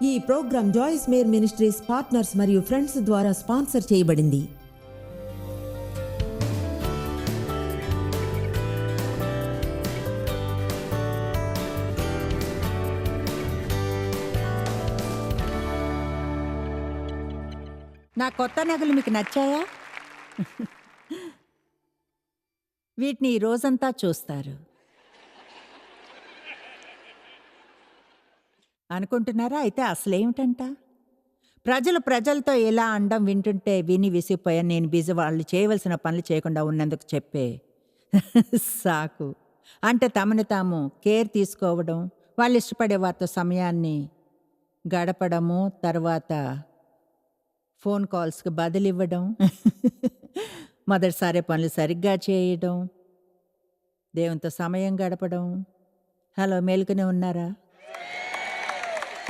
ఈ programme Joyce Meyer ministries partners మరియు friends ద్వారా స్పాన్సర్ చేయబడింది. నా కొత్త నగలు మీకు నచ్చాయా? వీటిని రోజంతా చూస్తారు. అనుకుంటున్నారా? అయితే అసలేమిటంట? ప్రజలు ప్రజలతో ఎలా అండం వింటుంటే విని విసిగిపోయాను నేను బిజీ వాళ్ళు చేయవలసిన పనులు చేయకుండా ఉన్నందుకు చెప్పే. సాకు. అంటే తమను తాము కేర్ తీసుకోవడం వాళ్ళు ఇష్టపడే వారితో సమయాన్ని గడపడము తర్వాత ఫోన్ కాల్స్కి బదులివ్వడం మొదటిసారి పనులు సరిగ్గా చేయడం దేవునితో సమయం గడపడం. హలో మేలుకునే ఉన్నారా?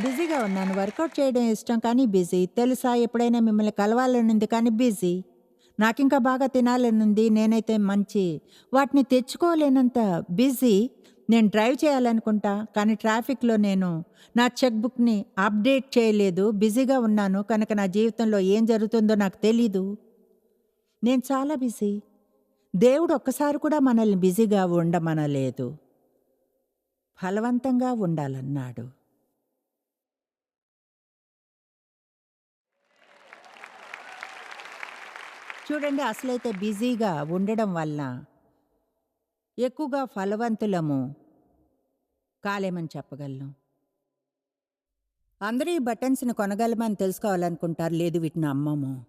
బిజీగా ఉన్నాను. వర్కౌట్ చేయడం ఇష్టం కానీ బిజీ. తెలుసా? ఎప్పుడైనా మిమ్మల్ని కలవాలనుంది కానీ బిజీ. నాకింకా బాగా తినాలనుంది. నేనైతే మంచి. వాటిని తెచ్చుకోలేనంత బిజీ. నేను డ్రైవ్ చేయాలనుకుంటా కానీ ట్రాఫిక్లో నేను నా చెక్ బుక్ని అప్డేట్ చేయలేదు. బిజీగా ఉన్నాను కనుక నా జీవితంలో ఏం జరుగుతుందో నాకు తెలీదు. నేను చాలా బిజీ. దేవుడు ఒక్కసారి కూడా మనల్ని బిజీగా ఉండమనలేదు. ఫలవంతంగా ఉండాలన్నాడు. చూడండి అసలైతే బిజీగా ఉండడం వల్ల ఎక్కువగా ఫలవంతులము కాలేమని చెప్పగలను. అందరూ ఈ బటన్స్ని కొనగలమని తెలుసుకోవాలనుకుంటారు. లేదు వీటిని అమ్మము.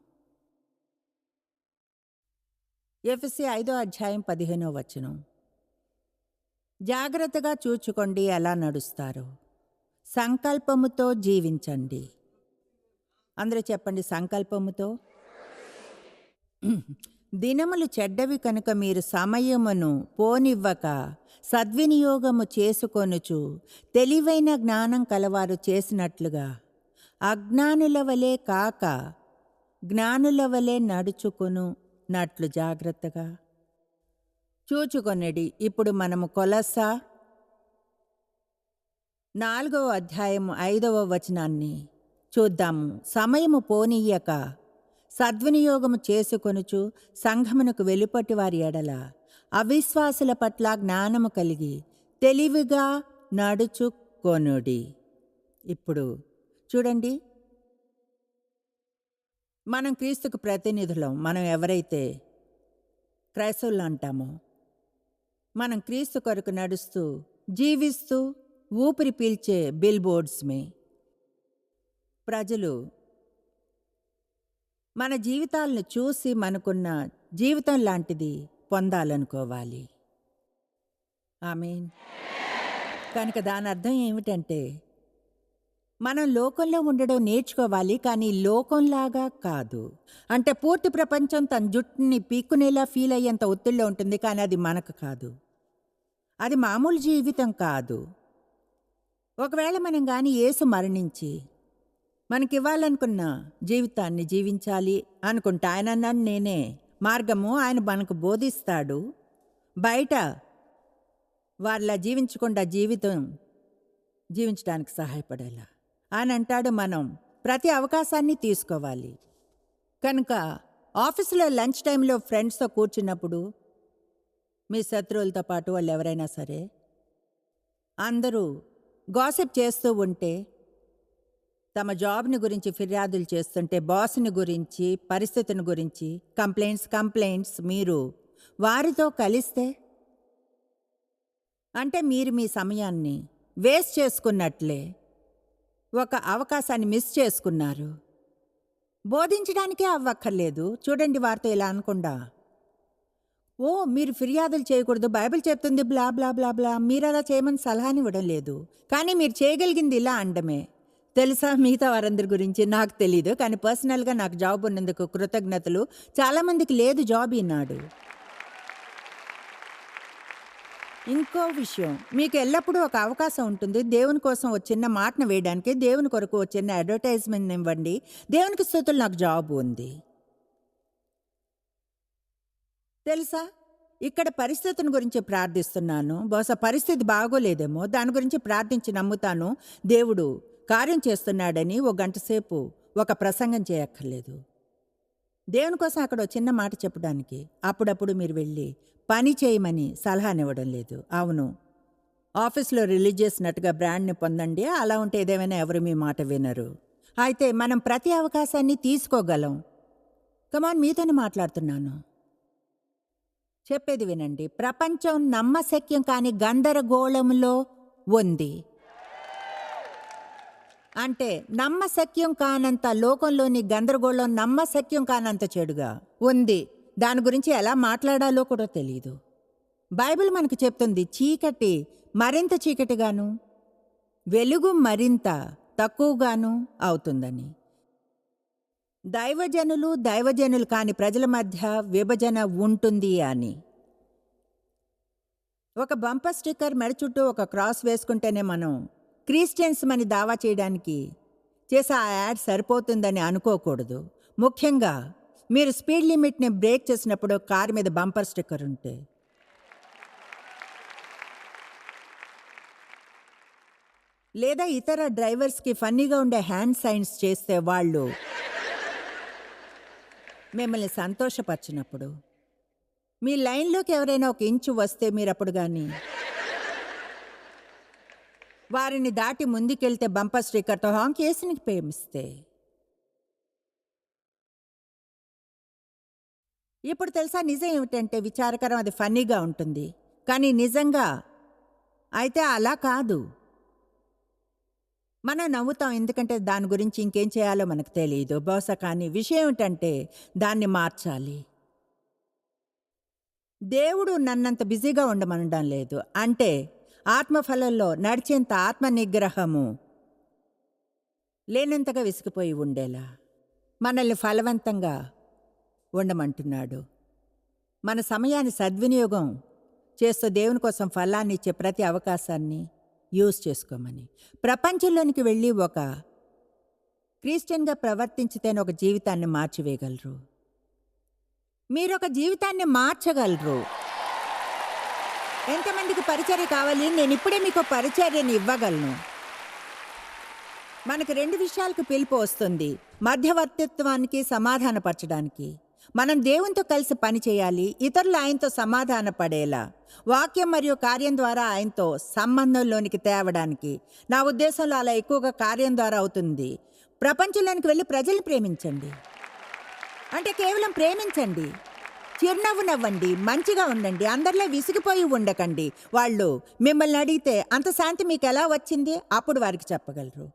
ఎఫ్సి ఐదో అధ్యాయం పదిహేనో వచనం. జాగ్రత్తగా చూచుకోండి ఎలా నడుస్తారు. సంకల్పముతో జీవించండి. అందరూ చెప్పండి సంకల్పముతో? దినములు చెడ్డవి కనుక మీరు సమయమును పోనివ్వక సద్వినియోగము చేసుకొనుచు తెలివైన జ్ఞానం కలవారు చేసినట్లుగా అజ్ఞానుల వలె కాక జ్ఞానుల వలె నడుచుకును నట్లు జాగ్రత్తగా. చూచుకొనడి ఇప్పుడు మనము కొలస నాలుగవ అధ్యాయము ఐదవ వచనాన్ని చూద్దాము. సమయము పోనీయక సద్వినియోగము చేసుకొనుచు సంఘమునకు వెలుపటి వారి ఎడల అవిశ్వాసుల పట్ల జ్ఞానము కలిగి తెలివిగా నడుచుకొనుడి. ఇప్పుడు చూడండి. మనం క్రీస్తుకు ప్రతినిధులం. మనం ఎవరైతే క్రైస్తవులు అంటామో మనం క్రీస్తు కొరకు నడుస్తూ జీవిస్తూ ఊపిరి పీల్చే బిల్ బోర్డ్స్మే ప్రజలు మన జీవితాలను చూసి మనకున్న జీవితం లాంటిది పొందాలనుకోవాలి. మీన్ కనుక దాని అర్థం ఏమిటంటే మనం లోకంలో ఉండడం నేర్చుకోవాలి కానీ లోకంలాగా కాదు. అంటే పూర్తి ప్రపంచం తన జుట్టుని పీక్కునేలా ఫీల్ అయ్యేంత ఒత్తిడిలో ఉంటుంది కానీ అది మనకు కాదు. అది మామూలు జీవితం కాదు. ఒకవేళ మనం కానీ యేసు మరణించి మనకివ్వాలనుకున్న జీవితాన్ని జీవించాలి అనుకుంటా. ఆయన అన్నాడు నేనే మార్గము ఆయన మనకు బోధిస్తాడు. బయట వాళ్ళ జీవించకుండా జీవితం జీవించడానికి సహాయపడేలా. ఆయన అంటాడు మనం ప్రతి అవకాశాన్ని తీసుకోవాలి. కనుక ఆఫీసులో లంచ్ టైంలో ఫ్రెండ్స్తో కూర్చున్నప్పుడు మీ శత్రువులతో పాటు వాళ్ళు ఎవరైనా సరే అందరూ గాసిప్ చేస్తూ ఉంటే తమ జాబ్ని గురించి ఫిర్యాదులు చేస్తుంటే బాస్ని గురించి పరిస్థితిని గురించి కంప్లైంట్స్ కంప్లైంట్స్ మీరు వారితో కలిస్తే? అంటే మీరు మీ సమయాన్ని వేస్ట్ చేసుకున్నట్లే ఒక అవకాశాన్ని మిస్ చేసుకున్నారు. బోధించడానికే అవ్వక్కర్లేదు. చూడండి వారితో ఇలా అనకుండా. ఓ మీరు ఫిర్యాదులు చేయకూడదు బైబిల్ చెప్తుంది బ్లా బ్లా బ్లా బ్లా. మీరు అలా చేయమని సలహానివ్వడం లేదు. కానీ మీరు చేయగలిగింది ఇలా అండమే తెలుసా? మిగతా వారందరి గురించి నాకు తెలీదు. కానీ పర్సనల్గా నాకు జాబ్ ఉన్నందుకు కృతజ్ఞతలు. చాలామందికి లేదు జాబ్ ఈనాడు. ఇంకో విషయం. మీకు ఎల్లప్పుడూ ఒక అవకాశం ఉంటుంది. దేవుని కోసం ఒక చిన్న మాటను వేయడానికి దేవుని కొరకు ఒక చిన్న అడ్వర్టైజ్మెంట్ ఇవ్వండి. దేవునికి స్థుతులు నాకు జాబ్ ఉంది. తెలుసా? ఇక్కడ పరిస్థితిని గురించి ప్రార్థిస్తున్నాను. బహుశా పరిస్థితి బాగోలేదేమో. దాని గురించి ప్రార్థించి నమ్ముతాను. దేవుడు కార్యం చేస్తున్నాడని ఓ గంట సేపు ఒక ప్రసంగం చేయక్కర్లేదు. దేవుని కోసం అక్కడ చిన్న మాట చెప్పడానికి అప్పుడప్పుడు మీరు వెళ్ళి పని చేయమని సలహానివ్వడం లేదు. అవును. ఆఫీస్లో రిలీజ్ చేసినట్టుగా బ్రాండ్ని పొందండి. అలా ఉంటే ఏదేమైనా ఎవరు మీ మాట వినరు. అయితే మనం ప్రతి అవకాశాన్ని తీసుకోగలం. కమాన్ మీతోనే మాట్లాడుతున్నాను. చెప్పేది వినండి. ప్రపంచం నమ్మశక్యం కాని గందరగోళంలో ఉంది. అంటే నమ్మశక్యం కానంత లోకంలోని గందరగోళం నమ్మశక్యం కానంత చెడుగా ఉంది. దాని గురించి ఎలా మాట్లాడాలో కూడా తెలియదు బైబిల్ మనకు చెప్తుంది చీకటి మరింత చీకటిగాను వెలుగు మరింత తక్కువగాను అవుతుందని. దైవజనులు దైవజనులు కాని ప్రజల మధ్య విభజన ఉంటుంది అని. ఒక బంపర్ స్టిక్కర్ మెడ చుట్టూ ఒక క్రాస్ వేసుకుంటేనే మనం క్రిస్టియన్స్ మని దావా చేయడానికి చేసే ఆ యాడ్ సరిపోతుందని అనుకోకూడదు. ముఖ్యంగా మీరు స్పీడ్ లిమిట్ని బ్రేక్ చేసినప్పుడు కారు మీద బంపర్ స్టిక్కర్ ఉంటే. లేదా ఇతర డ్రైవర్స్కి ఫన్నీగా ఉండే హ్యాండ్ సైన్స్ చేస్తే వాళ్ళు మిమ్మల్ని సంతోషపరిచినప్పుడు. మీ లైన్లోకి ఎవరైనా ఒక ఇంచు వస్తే మీరు అప్పుడు కానీ వారిని దాటి ముందుకెళ్తే బంపర్ స్టిక్కర్తో హాంక్ కేసుని ప్రేమిస్తే. ఇప్పుడు తెలుసా నిజం ఏమిటంటే విచారకరం అది ఫన్నీగా ఉంటుంది. కానీ నిజంగా అయితే అలా కాదు. మనం నవ్వుతాం ఎందుకంటే దాని గురించి ఇంకేం చేయాలో మనకు తెలియదు బహుశా కానీ విషయం ఏమిటంటే దాన్ని మార్చాలి. దేవుడు నన్నంత బిజీగా ఉండమనడం లేదు. అంటే ఆత్మఫలంలో నడిచేంత ఆత్మ నిగ్రహము లేనంతగా విసిగిపోయి ఉండేలా మనల్ని ఫలవంతంగా ఉండమంటున్నాడు. మన సమయాన్ని సద్వినియోగం చేస్తూ దేవుని కోసం ఫలాన్ని ఇచ్చే ప్రతి అవకాశాన్ని యూజ్ చేసుకోమని. ప్రపంచంలోనికి వెళ్ళి ఒక క్రిస్టియన్గా ప్రవర్తించితేనే ఒక జీవితాన్ని మార్చివేయగలరు. మీరు ఒక జీవితాన్ని మార్చగలరు. ఎంతమందికి పరిచర్య కావాలి? నేను ఇప్పుడే మీకు పరిచర్యని ఇవ్వగలను. మనకు రెండు విషయాలకు పిలుపు వస్తుంది. మధ్యవర్తిత్వానికి సమాధానపరచడానికి. మనం దేవునితో కలిసి పని చేయాలి ఇతరులు ఆయనతో సమాధాన పడేలా వాక్యం మరియు కార్యం ద్వారా ఆయనతో సంబంధంలోనికి తేవడానికి. నా ఉద్దేశంలో అలా ఎక్కువగా కార్యం ద్వారా అవుతుంది. ప్రపంచంలోనికి వెళ్ళి ప్రజల్ని ప్రేమించండి. అంటే కేవలం ప్రేమించండి. చిరునవ్వు నవ్వండి మంచిగా ఉండండి అందరిలో విసిగిపోయి ఉండకండి. వాళ్ళు మిమ్మల్ని అడిగితే అంత శాంతి మీకు ఎలా వచ్చింది? అప్పుడు వారికి చెప్పగలరు.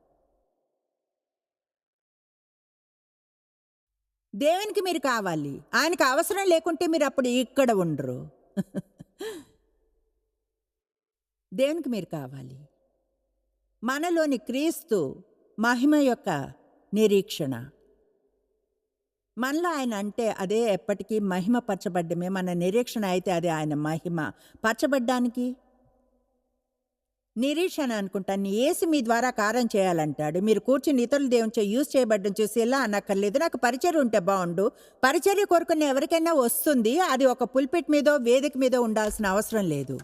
దేవునికి మీరు కావాలి. ఆయనకు అవసరం లేకుంటే మీరు అప్పుడు ఇక్కడ ఉండరు. దేవునికి మీరు కావాలి. మనలోని క్రీస్తు మహిమ యొక్క నిరీక్షణ. మనలో ఆయన అంటే అదే ఎప్పటికీ మహిమ పరచబడ్డమే మన నిరీక్షణ అయితే అదే ఆయన మహిమ. పరచబడ్డానికి నిరీక్షణ అనుకుంటాను ఏసి మీ ద్వారా కారం చేయాలంటాడు. మీరు కూర్చుని ఇతరులు దేవునిచే యూజ్ చేయబడ్డం చూసి ఇలా అనక్కర్లేదు. నాకు పరిచర్య ఉంటే బాగుండు పరిచర్య కోరుకున్న ఎవరికైనా వస్తుంది. అది ఒక పుల్పిట్ మీదో వేదిక మీదో ఉండాల్సిన అవసరం లేదు.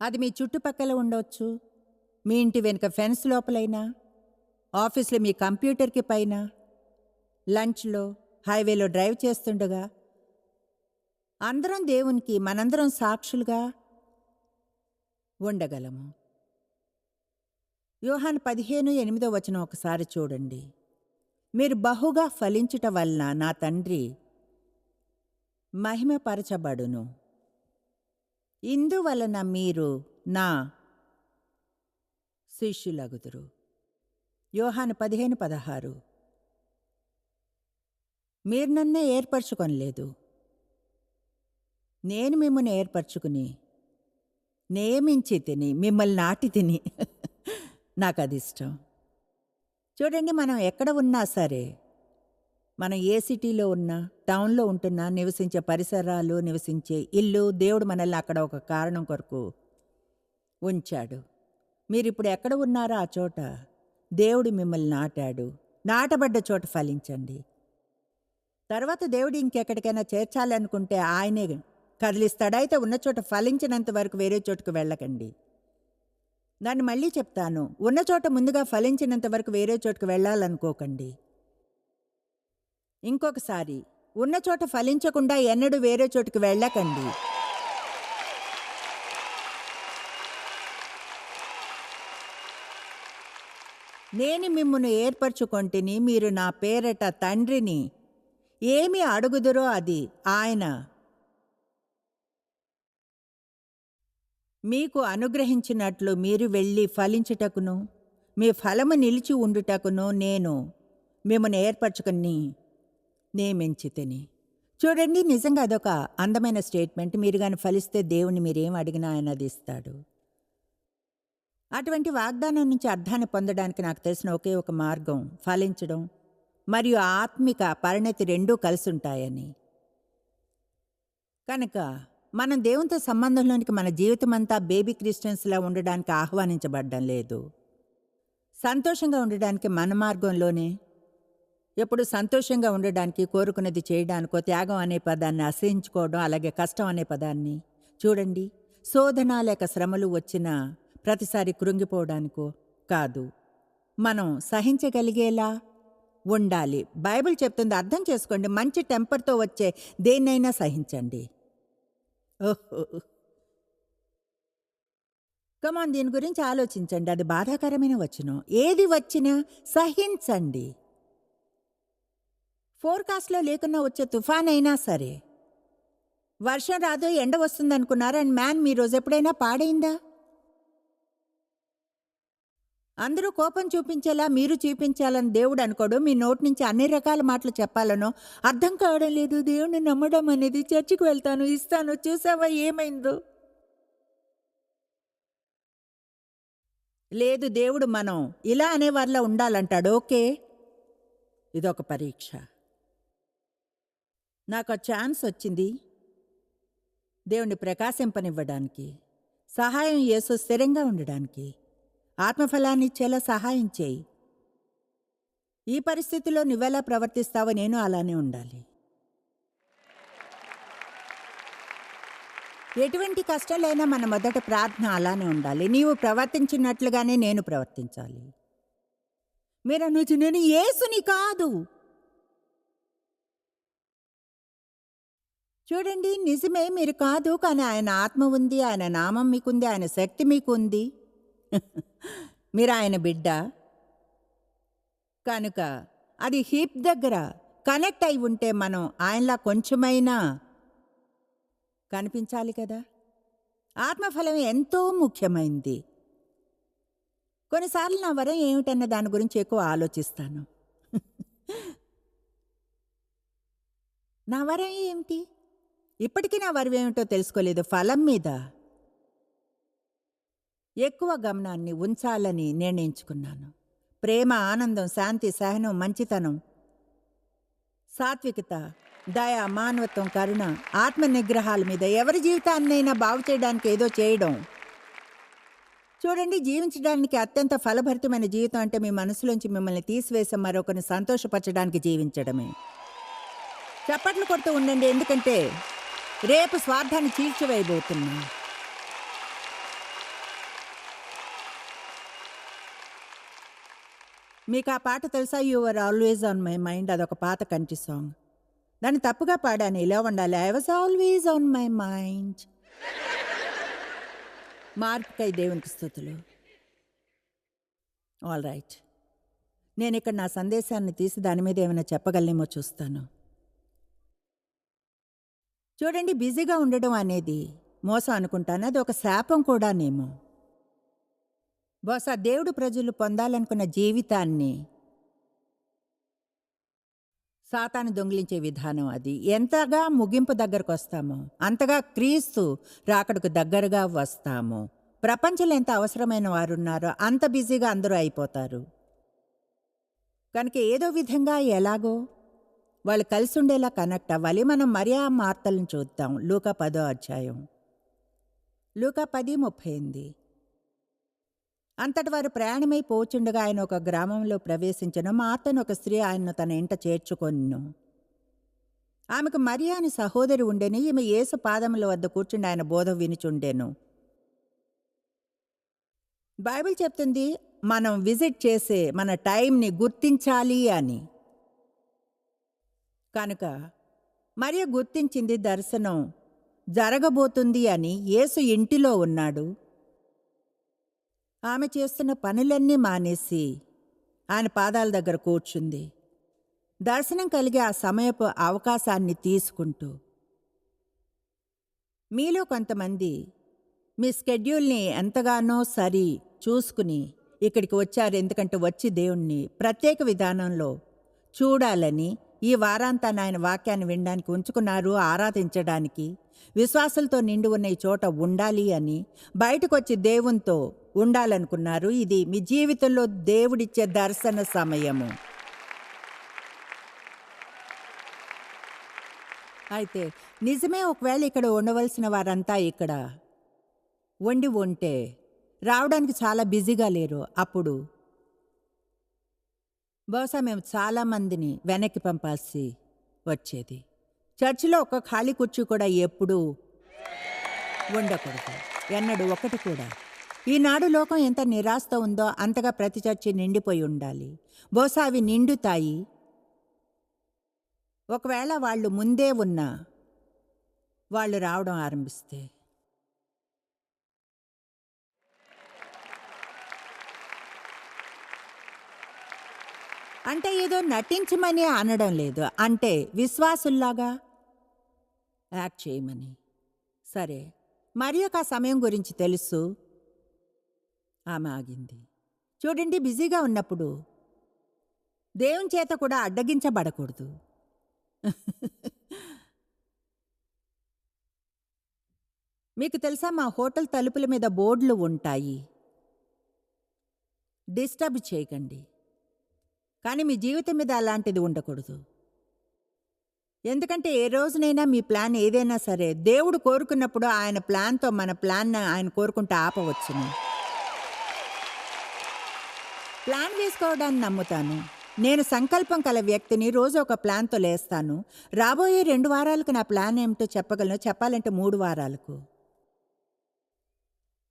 అది మీ చుట్టుపక్కల ఉండవచ్చు మీ ఇంటి వెనుక ఫెన్స్ లోపలైనా ఆఫీస్లో మీ కంప్యూటర్కి పైన లంచ్లో హైవేలో డ్రైవ్ చేస్తుండగా అందరం దేవునికి మనందరం సాక్షులుగా ఉండగలము. యోహాన్ పదిహేను ఎనిమిదో వచనం ఒకసారి చూడండి. మీరు బహుగా ఫలించుట వలన నా తండ్రి మహిమపరచబడును. ఇందువలన మీరు నా శిష్యులగుదురు. యోహాను పదిహేను పదహారు. మీరు నన్నే ఏర్పరచుకొనలేదు నేను మిమ్మల్ని ఏర్పరచుకుని నియమించి తిని మిమ్మల్ని నాటి తిని నాకు అది ఇష్టం. చూడండి మనం ఎక్కడ ఉన్నా సరే మనం ఏ సిటీలో ఉన్నా టౌన్లో ఉంటున్నా నివసించే పరిసరాలు నివసించే ఇల్లు దేవుడు మనల్ని అక్కడ ఒక కారణం కొరకు ఉంచాడు. మీరు ఇప్పుడు ఎక్కడ ఉన్నారో ఆ చోట దేవుడు మిమ్మల్ని నాటాడు. నాటబడ్డ చోట ఫలించండి. తర్వాత దేవుడు ఇంకెక్కడికైనా చేర్చాలనుకుంటే ఆయనే కదిలిస్తాడైతే ఉన్న చోట ఫలించినంత వరకు వేరే చోటుకు వెళ్ళకండి. దాన్ని మళ్ళీ చెప్తాను. ఉన్న చోట ముందుగా ఫలించినంత వరకు వేరే చోటుకు వెళ్ళాలనుకోకండి. ఇంకొకసారి ఉన్న చోట ఫలించకుండా ఎన్నడూ వేరే చోటుకు వెళ్ళకండి. నేను మిమ్మల్ని ఏర్పరచుకొంటిని మీరు నా పేరట తండ్రిని ఏమి అడుగుదురో అది ఆయన. మీకు అనుగ్రహించినట్లు మీరు వెళ్ళి ఫలించుటకును మీ ఫలము నిలిచి ఉండుటకును నేను మిమ్మల్ని ఏర్పరచుకుని నియమించితిని. చూడండి నిజంగా అదొక అందమైన స్టేట్మెంట్. మీరు కానీ ఫలిస్తే దేవుని మీరేం అడిగినా ఆయన అది ఇస్తాడు. అటువంటి వాగ్దానం నుంచి అర్థాన్ని పొందడానికి నాకు తెలిసిన ఒకే ఒక మార్గం ఫలించడం. మరియు ఆత్మిక పరిణతి రెండూ కలుసుంటాయని. కనుక మనం దేవునితో సంబంధంలోనికి మన జీవితం అంతా బేబీ క్రిస్టియన్స్లా ఉండడానికి ఆహ్వానించబడ్డం లేదు. సంతోషంగా ఉండడానికి మన మార్గంలోనే ఎప్పుడు సంతోషంగా ఉండడానికి కోరుకున్నది చేయడానికో త్యాగం అనే పదాన్ని అసహించుకోవడం అలాగే కష్టం అనే పదాన్ని చూడండి. శోధన లేక శ్రమలు వచ్చిన ప్రతిసారి కృంగిపోవడానికో కాదు. మనం సహించగలిగేలా ఉండాలి. బైబిల్ చెప్తుంది అర్థం చేసుకోండి. మంచి టెంపర్తో వచ్చే దేన్నైనా సహించండి. ఓహో. కమాన్ దీని గురించి ఆలోచించండి. అది బాధాకరమైన వచనం. ఏది వచ్చినా సహించండి. ఫోర్కాస్ట్లో లేకున్నా వచ్చే తుఫాన్ అయినా సరే. వర్షం రాదో ఎండ వస్తుంది అనుకున్నారు అండ్ మ్యాన్ మీ రోజు ఎప్పుడైనా పాడైందా? అందరూ కోపం చూపించేలా మీరు చూపించాలని దేవుడు అనుకోడు. మీ నోటి నుంచి అన్ని రకాల మాటలు చెప్పాలనో అర్థం కావడం లేదు. దేవుడిని నమ్మడం అనేది చర్చికి వెళ్తాను ఇస్తాను. చూసావా? ఏమైందో? లేదు దేవుడు మనం ఇలా అనేవారిలా ఉండాలంటాడు. ఓకే? ఇదొక పరీక్ష. నాకు ఆ ఛాన్స్ వచ్చింది. దేవుణ్ణి ప్రకాశింపనివ్వడానికి సహాయం యేసు స్థిరంగా ఉండడానికి. ఆత్మఫలాన్ని ఇచ్చేలా సహాయం చేయి. ఈ పరిస్థితిలో నువ్వెలా ప్రవర్తిస్తావో నేను అలానే ఉండాలి. ఎటువంటి కష్టాలైనా మన మొదట ప్రార్థన అలానే ఉండాలి. నీవు ప్రవర్తించినట్లుగానే నేను ప్రవర్తించాలి. మీరు అనొచ్చు నేను యేసుని కాదు. చూడండి నిజమే మీరు కాదు కానీ ఆయన ఆత్మ ఉంది ఆయన నామం మీకుంది ఆయన శక్తి మీకుంది. మీరు ఆయన బిడ్డ. కనుక అది హిప్ దగ్గర కనెక్ట్ అయి ఉంటే మనం ఆయనలా కొంచెమైనా కనిపించాలి కదా. ఆత్మఫలం ఎంతో ముఖ్యమైంది. కొన్నిసార్లు నా వరం ఏమిటన్న దాని గురించి ఎక్కువ ఆలోచిస్తాను. నా వరం ఏమిటి? ఇప్పటికీ నా వరం ఏమిటో తెలుసుకోలేదు ఫలం మీద. ఎక్కువ గమనాన్ని ఉంచాలని నిర్ణయించుకున్నాను. ప్రేమ ఆనందం శాంతి సహనం మంచితనం సాత్వికత దయ మానవత్వం కరుణ ఆత్మ నిగ్రహాల మీద ఎవరి జీవితాన్నైనా బాగు చేయడానికి ఏదో చేయడం. చూడండి జీవించడానికి అత్యంత ఫలభరితమైన జీవితం అంటే మీ మనసులోంచి మిమ్మల్ని తీసివేసి మరొకరిని సంతోషపరచడానికి జీవించడమే. చప్పట్లు కొడుతూ ఉండండి ఎందుకంటే రేపు స్వార్థాన్ని చీల్చివేయబోతున్నా. మీకు ఆ పాట తెలుసా? You are always on my mind అదొక పాత కంటి సాంగ్ దాన్ని తప్పుగా పాడాను. ఇలా ఉండాలి. I was always on my mind మార్పుకై దేవునికి స్థుతులు. ఆల్ రైట్ నేను ఇక్కడ నా సందేశాన్ని తీసి దాని మీద ఏమైనా చెప్పగలనేమో చూస్తాను. చూడండి బిజీగా ఉండడం అనేది మోసం అనుకుంటాను. అది ఒక శాపం కూడానేమో. బహుశా దేవుడు ప్రజలు పొందాలనుకున్న జీవితాన్ని సాతాను దొంగిలించే విధానం అది. ఎంతగా ముగింపు దగ్గరకు వస్తామో అంతగా క్రీస్తు రాకడకు దగ్గరగా వస్తాము. ప్రపంచంలో ఎంత అవసరమైన వారు ఉన్నారో అంత బిజీగా అందరూ అయిపోతారు. కనుక ఏదో విధంగా ఎలాగో వాళ్ళు కలిసి ఉండేలా కనెక్ట్ అవ్వాలి. మనం మర్యా మార్తలను చూద్దాం. లూకా పదో అధ్యాయం. లూకా పది ముప్పై ఎనిమిది. అంతటి వారు ప్రయాణమై పోచుండగా ఆయన ఒక గ్రామంలో ప్రవేశించిన. మార్తను ఒక స్త్రీ ఆయన్ను తన ఇంట చేర్చుకొన్ను. ఆమెకు మరియా అని సహోదరి ఉండేని. ఈమె యేసు పాదముల వద్ద కూర్చుండి ఆయన బోధ వినిచుండెను. బైబిల్ చెప్తుంది మనం విజిట్ చేసే మన టైంని గుర్తించాలి అని. కనుక మరియు గుర్తించింది దర్శనం జరగబోతుంది అని యేసు ఇంటిలో ఉన్నాడు. ఆమె చేస్తున్న పనులన్నీ మానేసి ఆయన పాదాల దగ్గర కూర్చుంది. దర్శనం కలిగే ఆ సమయపు అవకాశాన్ని తీసుకుంటూ మీలో కొంతమంది మీ స్కెడ్యూల్ని ఎంతగానో సరి చూసుకుని ఇక్కడికి వచ్చారు. ఎందుకంటే వచ్చి దేవుణ్ణి ప్రత్యేక విధానంలో చూడాలని ఈ వారాంతాన్ని ఆయన వాక్యాన్ని వినడానికి ఉంచుకున్నారు ఆరాధించడానికి. విశ్వాసులతో నిండి ఉన్న ఈ చోట ఉండాలి అని బయటకు వచ్చి దేవునితో ఉండాలనుకున్నారు. ఇది మీ జీవితంలో దేవుడిచ్చే దర్శన సమయము. అయితే నిజమే ఒకవేళ ఇక్కడ ఉండవలసిన వారంతా ఇక్కడ వండి ఉంటే రావడానికి చాలా బిజీగా లేరు. అప్పుడు బహుశా మేము చాలా మందిని వెనక్కి పంపాల్సి వచ్చేది. చర్చిలో ఒక ఖాళీ కుర్చీ కూడా ఎప్పుడూ ఉండకూడదు. ఎన్నడూ ఒకటి కూడా. ఈనాడు లోకం ఎంత నిరాశతో ఉందో అంతగా ప్రతి చర్చి నిండిపోయి ఉండాలి. బహుశా అవి నిండుతాయి. ఒకవేళ వాళ్ళు ముందే ఉన్నా వాళ్ళు రావడం ఆరంభిస్తే. అంటే ఏదో నటించమని అనడం లేదు. అంటే విశ్వాసుల్లాగా యాక్ట్ చేయమని. సరే. మరి ఒక సమయం గురించి తెలుసు. ఆమె ఆగింది. చూడండి బిజీగా ఉన్నప్పుడు దేవుని చేత కూడా అడ్డగించబడకూడదు. మీకు తెలుసా మా హోటల్ తలుపుల మీద బోర్డులు ఉంటాయి. డిస్టర్బ్ చేయకండి. కానీ మీ జీవితం మీద అలాంటిది ఉండకూడదు. ఎందుకంటే ఏ రోజునైనా మీ ప్లాన్ ఏదైనా సరే దేవుడు కోరుకున్నప్పుడు ఆయన ప్లాన్తో మన ప్లాన్ ఆయన కోరుకుంటే ఆపవచ్చును. ప్లాన్ వేసుకోవడాన్ని నమ్ముతాను. నేను సంకల్పం కల వ్యక్తిని రోజు ఒక ప్లాన్తో లేస్తాను. రాబోయే రెండు వారాలకు నా ప్లాన్ ఏమిటో చెప్పగలను? చెప్పాలంటే మూడు వారాలకు.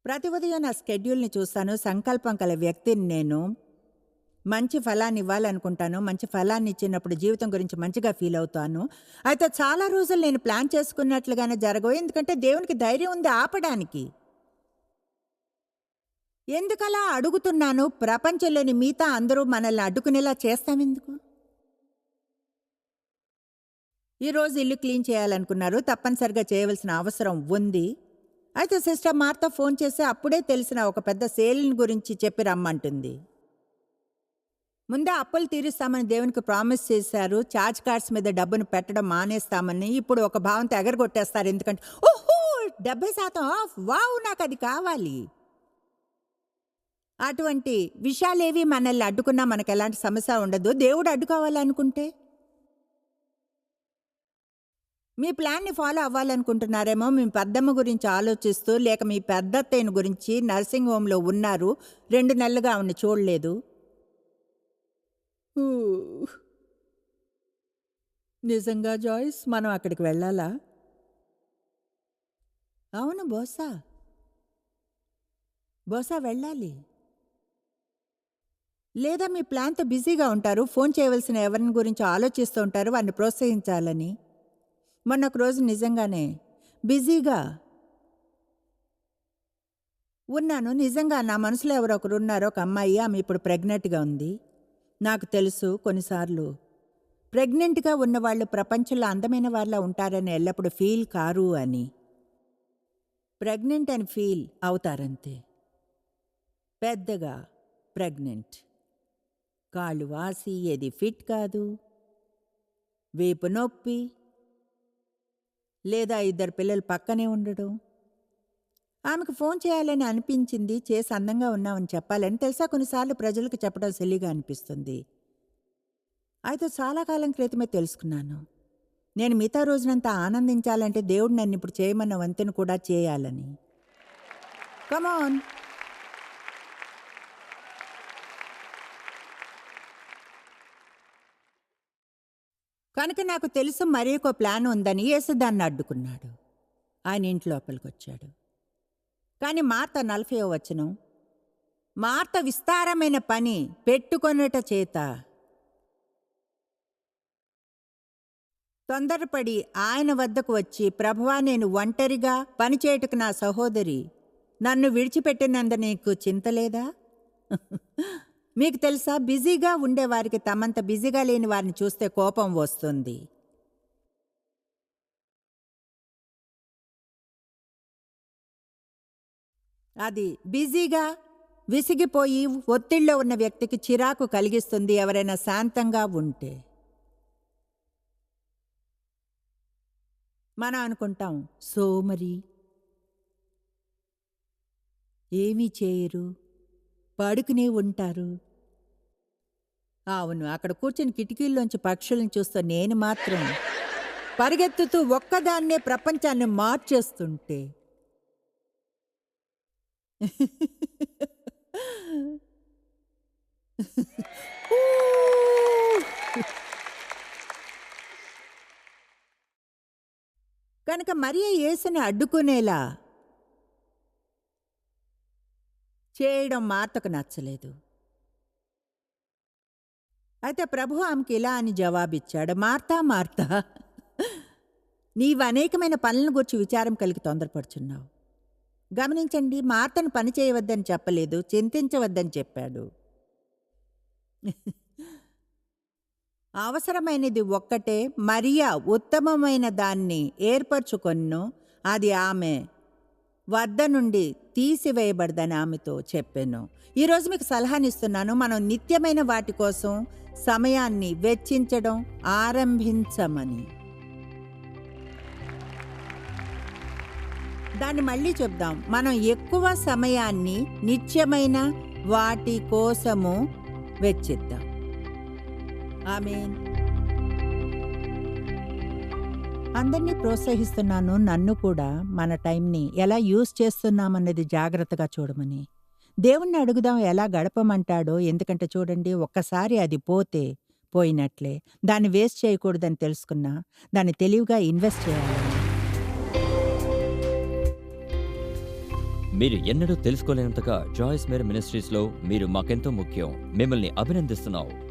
ప్రతి ఉదయం నా స్కెడ్యూల్ని చూస్తాను. సంకల్పం కల వ్యక్తిని నేను మంచి ఫలాన్ని ఇవ్వాలనుకుంటాను. మంచి ఫలాన్ని ఇచ్చినప్పుడు జీవితం గురించి మంచిగా ఫీల్ అవుతాను. అయితే చాలా రోజులు నేను ప్లాన్ చేసుకున్నట్లుగానే జరగవు. ఎందుకంటే దేవునికి ధైర్యం ఉంది ఆపడానికి. ఎందుకలా అడుగుతున్నాను? ప్రపంచంలోని మిగతా అందరూ మనల్ని అడ్డుకునేలా చేస్తామెందుకు ఈరోజు ఇల్లు క్లీన్ చేయాలనుకున్నారు. తప్పనిసరిగా చేయవలసిన అవసరం ఉంది. అయితే సిస్టర్ మార్తా ఫోన్ చేసి అప్పుడే తెలిసిన ఒక పెద్ద సేల్ని గురించి చెప్పి రమ్మంటుంది. ముందే అప్పులు తీరుస్తామని దేవునికి ప్రామిస్ చేశారు. చార్జ్ కార్డ్స్ మీద డబ్బును పెట్టడం మానేస్తామని ఇప్పుడు ఒక భావంతో ఎగరగొట్టేస్తారు. ఎందుకంటే ఓహో! డెబ్బై శాతం ఆఫ్. వావ్! నాకు అది కావాలి. అటువంటి విషయాలేవి మనల్ని అడ్డుకున్నా మనకు ఎలాంటి సమస్య ఉండదు. దేవుడు అడ్డుకోవాలనుకుంటే? మీ ప్లాన్ని ఫాలో అవ్వాలనుకుంటున్నారేమో మీ పెద్దమ్మ గురించి ఆలోచిస్తూ లేక మీ పెద్దత్తయ్యని గురించి నర్సింగ్ హోమ్లో ఉన్నారు రెండు నెలలుగా ఆవిడ చూడలేదు. నిజంగా జాయిస్ మనం అక్కడికి వెళ్ళాలా? అవును బోసా. బోసా వెళ్ళాలి. లేదా మీ ప్లాన్తో బిజీగా ఉంటారు ఫోన్ చేయవలసిన ఎవరిని గురించి ఆలోచిస్తూ ఉంటారు వారిని ప్రోత్సహించాలని. మొన్న ఒక రోజు నిజంగానే బిజీగా ఉన్నాను. నిజంగా నా మనసులో ఎవరో ఒకరు ఉన్నారు ఒక అమ్మాయి ఆమె ఇప్పుడు ప్రెగ్నెంట్గా ఉంది. నాకు తెలుసు కొన్నిసార్లు ప్రెగ్నెంట్గా ఉన్నవాళ్ళు ప్రపంచంలో అందమైన వాళ్ళ ఉంటారని ఎల్లప్పుడూ ఫీల్ కారు అని. ప్రెగ్నెంట్ అని ఫీల్ అవుతారంతే. పెద్దగా ప్రెగ్నెంట్. కాళ్ళు వాసి ఏది ఫిట్ కాదు. వీపు నొప్పి. లేదా ఇద్దరు పిల్లలు పక్కనే ఉండడం. ఆమెకు ఫోన్ చేయాలని అనిపించింది చేసి అందంగా ఉన్నామని చెప్పాలని తెలుసా? కొన్నిసార్లు ప్రజలకు చెప్పడం సిల్లిగా అనిపిస్తుంది. అయితే చాలా కాలం క్రితమే తెలుసుకున్నాను. నేను మిగతా రోజునంతా ఆనందించాలంటే దేవుడు నన్ను ఇప్పుడు చేయమన్న వంతెన కూడా చేయాలని. కమాన్ కనుక నాకు తెలుసు మరీ ఒక ప్లాన్ ఉందని యేసుదాన్ని అడ్డుకున్నాడు. ఆయన ఇంటి లోపలికొచ్చాడు. కానీ మార్త నలభై వచనం మార్త విస్తారమైన పని పెట్టుకొనుట చేత తొందరపడి ఆయన వద్దకు వచ్చి ప్రభువా నేను ఒంటరిగా పనిచేయటకు నా సహోదరి నన్ను విడిచిపెట్టినందు నీకు చింతలేదా మీకు తెలుసా బిజీగా ఉండేవారికి తమంత బిజీగా లేని వారిని చూస్తే కోపం వస్తుంది. అది బిజీగా విసిగిపోయి ఒత్తిడిలో ఉన్న వ్యక్తికి చిరాకు కలిగిస్తుంది ఎవరైనా శాంతంగా ఉంటే. మనం అనుకుంటాం సోమరి ఏమీ చేయరు. పడుకునే ఉంటారు. అవును అక్కడ కూర్చుని కిటికీల్లోంచి పక్షులను చూస్తూ నేను మాత్రం. పరిగెత్తుతూ ఒక్కదాన్నే ప్రపంచాన్ని మార్చేస్తుంటే. కనుక మరియ యేసుని అడ్డుకునేలా చేయడం మార్తకు నచ్చలేదు. అయితే ప్రభు ఆమెకి ఇలా అని జవాబిచ్చాడు మార్తా మార్తా నీవు అనేకమైన పనులను గురించి విచారం కలిగి తొందరపడుచున్నావు. గమనించండి మార్తను పని చేయవద్దని చెప్పలేదు చింతించవద్దని చెప్పాడు. అవసరమైనది ఒక్కటే మరియా ఉత్తమమైన దాన్ని ఏర్పరచుకొన్ను అది ఆమె వద్ద నుండి తీసివేయబడదని ఆమెతో చెప్పాను. ఈరోజు మీకు సలహానిస్తున్నాను. మనం నిత్యమైన వాటి కోసం సమయాన్ని వెచ్చించడం ఆరంభించమని. దాన్ని మళ్ళీ చెప్దాం. మనం ఎక్కువ సమయాన్ని నిత్యమైన వాటి కోసము వెచ్చిద్దాం. ఆమెన్. అందరినీ ప్రోత్సహిస్తున్నాను నన్ను కూడా మన టైంని ఎలా యూజ్ చేస్తున్నామన్నది జాగ్రత్తగా చూడమని. దేవుణ్ణి అడుగుదాం ఎలా గడపమంటాడో ఎందుకంటే చూడండి ఒక్కసారి అది పోతే పోయినట్లే. దాన్ని వేస్ట్ చేయకూడదని తెలుసుకున్నా దాన్ని తెలివిగా ఇన్వెస్ట్ చేయాలి మీరు ఎన్నడూ తెలుసుకోలేనంతగా జాయిస్ మేర్ మినిస్ట్రీస్లో మీరు మాకెంతో ముఖ్యం. మిమ్మల్ని అభినందిస్తున్నావు.